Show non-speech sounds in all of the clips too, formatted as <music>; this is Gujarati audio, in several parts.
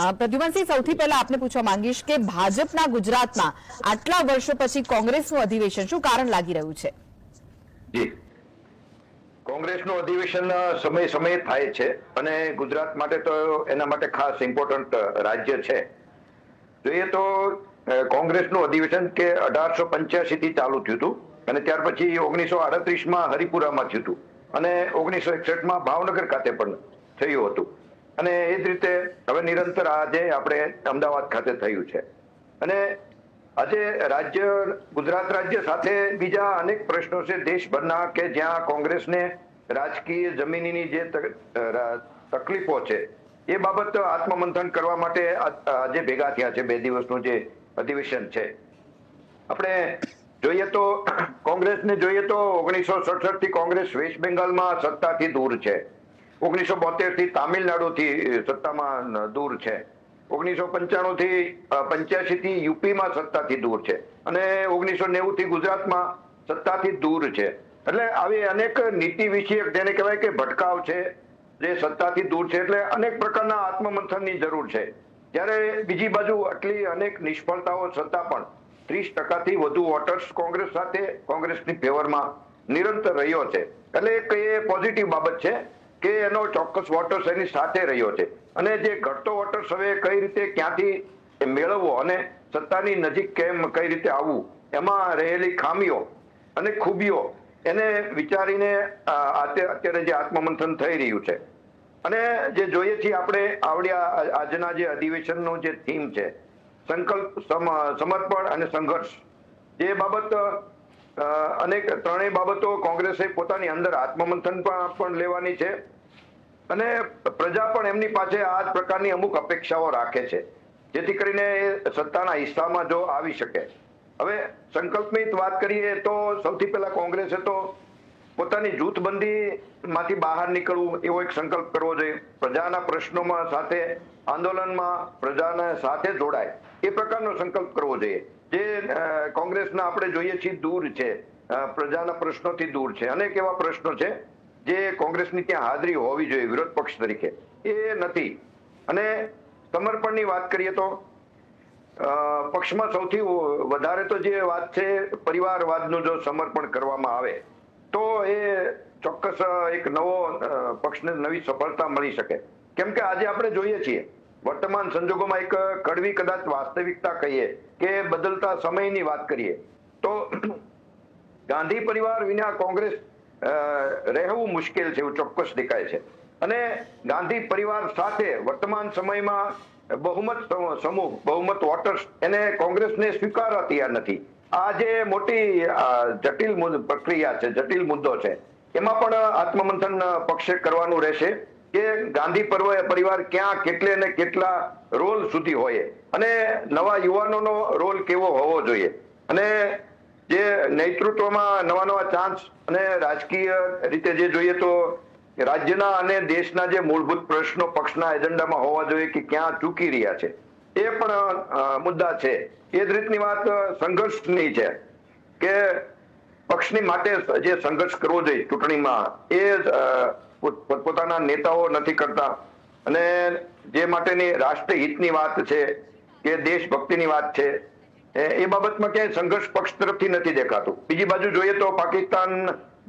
પ્રદ્યુમનસિંહ, સૌથી પહેલા આપને પૂછવા માંગીશ કે ભાજપના ગુજરાતમાં આટલા વર્ષો પછી કોંગ્રેસનું અધિવેશન શું કારણ લાગી રહ્યું છે? જી. કોંગ્રેસનું અધિવેશન સમય સમયે થાય છે અને ગુજરાત માટે તો એના માટે ખાસ ઇમ્પોર્ટન્ટ રાજ્ય છે. જોઈએ તો કોંગ્રેસનું અધિવેશન કે અઢારસો પંચ્યાસી થી ચાલુ થયું હતું અને ત્યાર પછી ઓગણીસો આડત્રીસમાં હરિપુરામાં થયું હતું અને ઓગણીસો એકસઠમાં ભાવનગર ખાતે પણ થયું હતું. અને એ જ રીતે હવે નિરંતર આજે આપણે અમદાવાદ ખાતે થયું છે. અને આજે રાજ્ય, ગુજરાત રાજ્ય સાથે બીજા અનેક પ્રશ્નો છે દેશભરના કે જ્યાં કોંગ્રેસને રાજકીય જમીનની જે તકલીફો છે, એ બાબત આત્મમંથન કરવા માટે આજે ભેગા થયા છે, બે દિવસનું જે અધિવેશન છે. આપણે જોઈએ તો કોંગ્રેસને જોઈએ તો ઓગણીસો સડસઠથી કોંગ્રેસ વેસ્ટ બેંગાલમાં સત્તાથી દૂર છે. ઓગણીસો બોતેરથી તામિલનાડુથી સત્તામાં દૂર છે. ઓગણીસો પંચાણું થી પંચ્યાસી થી યુપીમાં સત્તાથી દૂર છે. અને ઓગણીસો નેવું થી ગુજરાતમાં સત્તાથી દૂર છે. એટલે આવી અનેક નીતિ વિષયક જેને કહેવાય કે ભટકાવ છે, જે સત્તાથી દૂર છે, એટલે અનેક પ્રકારના આત્મમંથનની જરૂર છે. જ્યારે બીજી બાજુ આટલી અનેક નિષ્ફળતાઓ છતાં પણ ત્રીસ ટકાથી વધુ વોટર્સ કોંગ્રેસ સાથે કોંગ્રેસની ફેવરમાં નિરંતર રહ્યો છે. એટલે એક એ પોઝિટિવ બાબત છે. કે એનો ચોક્કસ વોટર્સ એની સાથે રહ્યો છે? અને જે ઘટતો વોટર્સ હવે કઈ રીતે ક્યાંથી મેળવવો અને સત્તાની નજીક કેમ કઈ રીતે આવવું? એમાં રહેલી ખામીઓ અને ખૂબીઓ એને વિચારીને અત્યારે જે આત્મમંથન થઈ રહ્યું છે. અને જે જોઈએ છીએ આપણે આવડ્યા આજના જે અધિવેશનનો જે થીમ છે, સંકલ્પ, સમ- સમર્પણ અને સંઘર્ષ. જે બાબત અ, અનેક ત્રણેય બાબતો કોંગ્રેસે પોતાની અંદર આત્મમંથન પણ લેવાની છે. અને પ્રજા પણ એમની પાસે આ જ પ્રકારની અમુક અપેક્ષાઓ રાખે છે. જેથી કરીને એ સત્તાના હિસ્સામાં જો આવી શકે. હવે સંકલ્પની વાત કરીએ તો સૌથી પહેલા કોંગ્રેસે તો પોતાની જૂથબંધી માંથી બહાર નીકળવું એવો એક સંકલ્પ કરવો જોઈએ. પ્રજાના પ્રશ્નોમાં સાથે આંદોલનમાં પ્રજાને સાથે જોડાય એ પ્રકારનો સંકલ્પ કરવો જોઈએ. જે કોંગ્રેસના આપણે જોઈએ છીએ દૂર છે. પ્રજાના પ્રશ્નોથી દૂર છે. અનેક એવા પ્રશ્નો છે જે કોંગ્રેસની ત્યાં હાજરી હોવી જોઈએ, વિરોધ પક્ષ તરીકે. એ નથી. અને સમર્પણની વાત કરીએ તો પક્ષમાં સૌથી વધારે તો જે વાત છે, પરિવારવાદનું જો સમર્પણ કરવામાં આવે, તો એ ચોક્કસ એક નવો પક્ષને નવી સફળતા મળી શકે. કેમ કે આજે આપણે જોઈએ છીએ વર્તમાન સંજોગોમાં એક કડવી કદાચ વાસ્તવિકતા કહીએ કે બદલતા સમયની વાત કરીએ, તો ગાંધી પરિવાર વિના કોંગ્રેસ રહેવું મુશ્કેલ છે એવું ચોક્કસ દેખાય છે. અને ગાંધી પરિવાર સાથે વર્તમાન સમયમાં બહુમત સમૂહ, બહુમત વોટર્સ એને કોંગ્રેસને સ્વીકારવા તૈયાર નથી. આ જે મોટી જટિલ પ્રક્રિયા છે, જટિલ મુદ્દો છે, એમાં પણ આત્મમંથન પક્ષે કરવાનું રહેશે. કે ગાંધી પર્વ પરિવાર ક્યાં કેટલે ને કેટલા રોલ સુધી હોય. અને નવા યુવાનોનો રોલ કેવો હોવો જોઈએ. અને જે નેતૃત્વમાં નવા નવા ચાન્સ અને રાજકીય રીતે જે જોઈએ તો રાજ્યના અને દેશના જે મૂળભૂત પ્રશ્નો પક્ષના એજન્ડામાં હોવા જોઈએ કે ક્યાં ચૂકી રહ્યા છે. એ પણ મુદ્દા છે. એ જ રીતની વાત સંઘર્ષની છે. કે પક્ષની માટે જે સંઘર્ષ કરવો જોઈએ ચૂંટણીમાં, એ પોતપોતાના નેતાઓ નથી કરતા. અને જે માટેની રાષ્ટ્રહિતની વાત છે કે દેશભક્તિની વાત છે એ બાબતમાં ક્યાંય સંઘર્ષ પક્ષ તરફથી નથી દેખાતું. બીજી બાજુ જોઈએ તો પાકિસ્તાન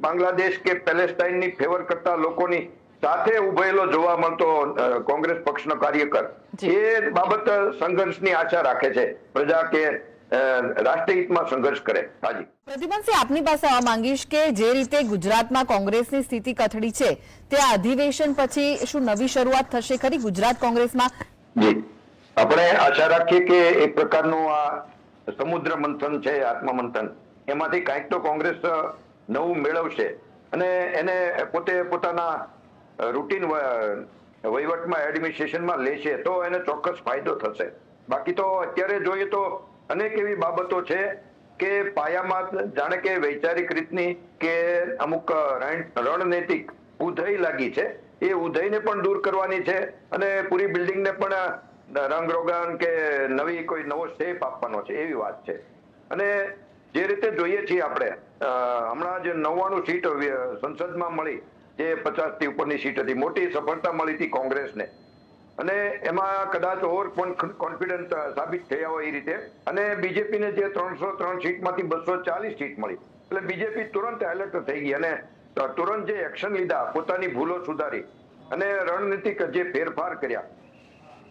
બાંગ્લાદેશ કે પેલેસ્ટાઇનની ફેવર કરતા લોકોની સાથે ઉભેલો જોવા મળતો કોંગ્રેસ પક્ષનો કાર્યકર. એ બાબત સંઘર્ષની આશા રાખે છે. પ્રજા કે રાષ્ટ્રહિતમાં સંઘર્ષ કરે. હાજી પ્રતિબંધસિંહ આપની પાસે આવવા માંગીશ કે જે રીતે ગુજરાતમાં કોંગ્રેસની સ્થિતિ કથળી છે તે અધિવેશન પછી શું નવી શરૂઆત થશે? ખરી? ગુજરાત કોંગ્રેસમાં? જી. આપણે આશા રાખીએ કે એક પ્રકારનું આ સમુદ્ર મંથન છે આત્મમંથન. એમાંથી કાંઈક તો કોંગ્રેસ નવું મેળવશે. અને એને પોતે પોતાના રૂટીન વહીવટમાં એડમિનિસ્ટ્રેશનમાં લેશે તો એને ચોક્કસ ફાયદો થશે. બાકી તો અત્યારે જોઈએ તો અનેક એવી બાબતો છે કે પાયામાં જાણે કે વૈચારિક રીતની કે અમુક રણ- રણનૈતિક ઉધઈ લાગી છે. એ ઉધઈને પણ દૂર કરવાની છે અને પૂરી બિલ્ડિંગને પણ રંગરોગાન કે નવી કોઈ નવો શેપ આપવાનો છે એવી વાત છે. અને જે રીતે જોઈએ છીએ આપણે હમણાં જે નવ્વાણું સીટ સંસદમાં મળી, જે પચાસથી ઉપરની સીટ હતી. મોટી સફળતા મળી હતી કોંગ્રેસને. અને એમાં કદાચ ઓવર કોન્ફિડન્ટ સાબિત થયા હોય એ રીતે. અને બીજેપીને જે ત્રણસો ત્રણ સીટમાંથી બસો ચાલીસ સીટ મળી. એટલે બીજેપી તુરંત એલર્ટ થઈ ગઈ અને તુરંત જે એક્શન લીધા, પોતાની ભૂલો સુધારી અને રણનીતિક જે ફેરફાર કર્યા.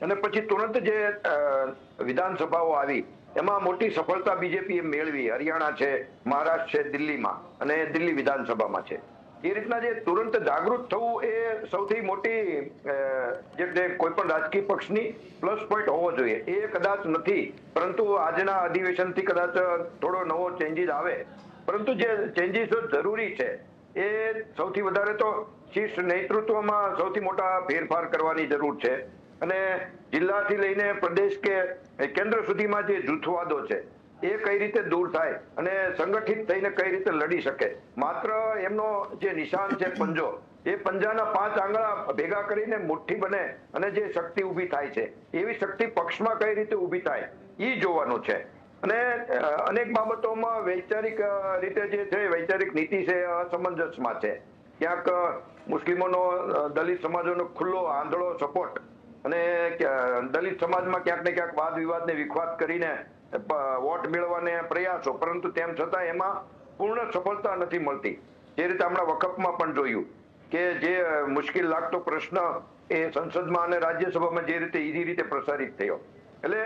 અને પછી તુરંત જે વિધાનસભાઓ આવી, એમાં મોટી સફળતા બીજેપીએ મેળવી. હરિયાણા છે, મહારાષ્ટ્ર છે, દિલ્હીમાં અને દિલ્હી વિધાનસભામાં છે. એ રીતના જે તુરંત જાગૃત થવું એ સૌથી મોટી જે કોઈ પણ રાજકીય પક્ષની પ્લસ પોઈન્ટ હોવો જોઈએ. એ કદાચ નથી, પરંતુ આજના અધિવેશનથી કદાચ થોડો નવો ચેન્જીસ આવે. પરંતુ જે ચેન્જીસ જરૂરી છે, એ સૌથી વધારે તો શીર્ષ નેતૃત્વમાં સૌથી મોટા ફેરફાર કરવાની જરૂર છે. અને જિલ્લાથી લઈને પ્રદેશ કે કેન્દ્ર સુધીમાં જે જૂથવાદો છે એ કઈ રીતે દૂર થાય અને સંગઠિત થઈને કઈ રીતે લડી શકે? માત્ર એમનો જે નિશાન છે પંજો, એ પંજાના પાંચ આંગળા ભેગા કરીને મુઠ્ઠી બને અને જે શક્તિ ઊભી થાય છે, એવી શક્તિ પક્ષમાં કઈ રીતે ઊભી થાય એ જોવાનું છે. અને અનેક બાબતોમાં વૈચારિક રીતે જે છે, વૈચારિક નીતિ છે અસમંજસમાં છે. ક્યાંક મુસ્લિમોનો દલિત સમાજોનો ખુલ્લો આંધળો સપોર્ટ અને દલિત સમાજમાં ક્યાંક ને ક્યાંક વાદ વિવાદને વિખવાદ કરીને વોટ મેળવવાને પ્રયાસો, પરંતુ તેમ છતાં એમાં પૂર્ણ સફળતા નથી મળતી. જે રીતે હમણાં વખતમાં પણ જોયું કે જે મુશ્કેલ લાગતો પ્રશ્ન એ સંસદમાં અને રાજ્યસભામાં જે રીતે ઈજી રીતે પ્રસારિત થયો. એટલે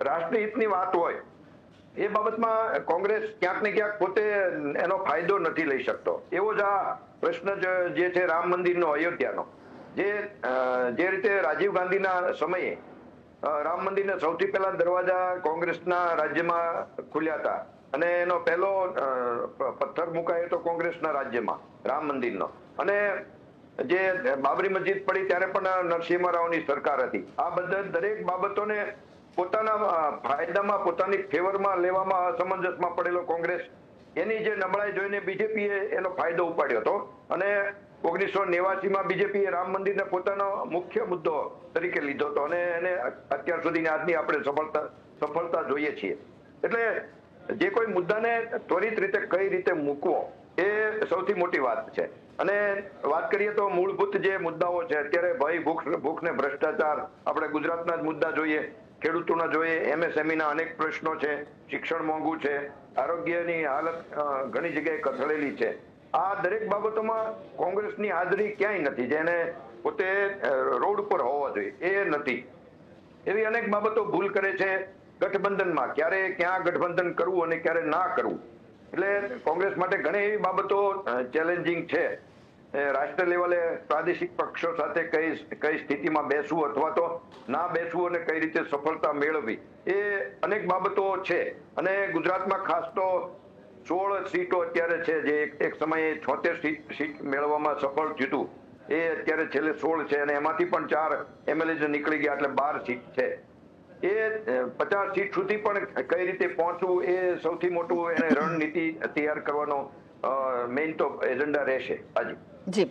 રાષ્ટ્રહિતની વાત હોય, એ બાબતમાં કોંગ્રેસ ક્યાંક ને ક્યાંક પોતે એનો ફાયદો નથી લઈ શકતો. એવો જ આ પ્રશ્ન જ છે રામ મંદિરનો, અયોધ્યાનો. જે જે રીતે રાજીવ ગાંધીના સમયે રામ મંદિરના સૌથી પહેલા દરવાજા કોંગ્રેસના રાજ્યમાં ખુલ્યા હતા. અને એનો પહેલો પથ્થર મુકાયો તો કોંગ્રેસના રાજ્યમાં, રામ મંદિરનો. અને જે બાબરી મસ્જિદ પડી ત્યારે પણ નરસિંહ રાવની સરકાર હતી. આ બધા દરેક બાબતોને પોતાના ફાયદામાં, પોતાની ફેવરમાં લેવામાં અસમંજસમાં પડેલો કોંગ્રેસ. એની જે નબળાઈ જોઈને બીજેપીએ એનો ફાયદો ઉપાડ્યો હતો. અને ઓગણીસો નેવાસીમાં બીજેપીએ રામ મંદિરને પોતાનો મુખ્ય મુદ્દો તરીકે લીધો હતો અને એને અત્યાર સુધીની આજની આપણે સફળતા સફળતા જોઈએ છીએ. એટલે જે કોઈ મુદ્દાને ત્વરિત રીતે કઈ રીતે મૂકવો એ સૌથી મોટી વાત છે. અને વાત કરીએ તો મૂળભૂત જે મુદ્દાઓ છે, અત્યારે ભય, ભૂખ ભૂખ ને ભ્રષ્ટાચાર, આપણે ગુજરાતના જ મુદ્દા જોઈએ, ખેડૂતોના જોઈએ એમએસએમઈ ના અનેક પ્રશ્નો છે, શિક્ષણ મોંઘું છે, આરોગ્યની હાલત ઘણી જગ્યાએ કથળેલી છે. આ દરેક બાબતોમાં કોંગ્રેસની હાજરી ક્યાંય નથી જેને પોતે રોડ ઉપર હોવા જોઈએ, એ નથી. એવી અનેક બાબતો ભૂલ કરે છે ગઠબંધનમાં, ક્યારે ક્યાં ગઠબંધન કરવું અને ક્યારે ના કરવું. એટલે કોંગ્રેસ માટે ઘણી એવી બાબતો ચેલેન્જિંગ છે. રાષ્ટ્ર લેવલે પ્રાદેશિક પક્ષો સાથે કઈ કઈ સ્થિતિમાં બેસવું અથવા તો ના બેસવું અને કઈ રીતે સફળતા મેળવવી, એ અનેક બાબતો છે. અને ગુજરાતમાં ખાસ તો સોળ સીટો અત્યારે છે જે એક સમયે છોતેર સીટ સીટ મેળવવામાં સફળ થયું હતું એ અત્યારે છેલ્લે સોળ છે અને એમાંથી પણ ચાર એમએલએ જે નીકળી ગયા એટલે બાર સીટ છે. એ પચાસ સીટ સુધી પણ કઈ રીતે પહોંચવું એ સૌથી મોટું એને <coughs> રણનીતિ તૈયાર કરવાનો મેઇન તો એજન્ડા રહેશે હાજી જી.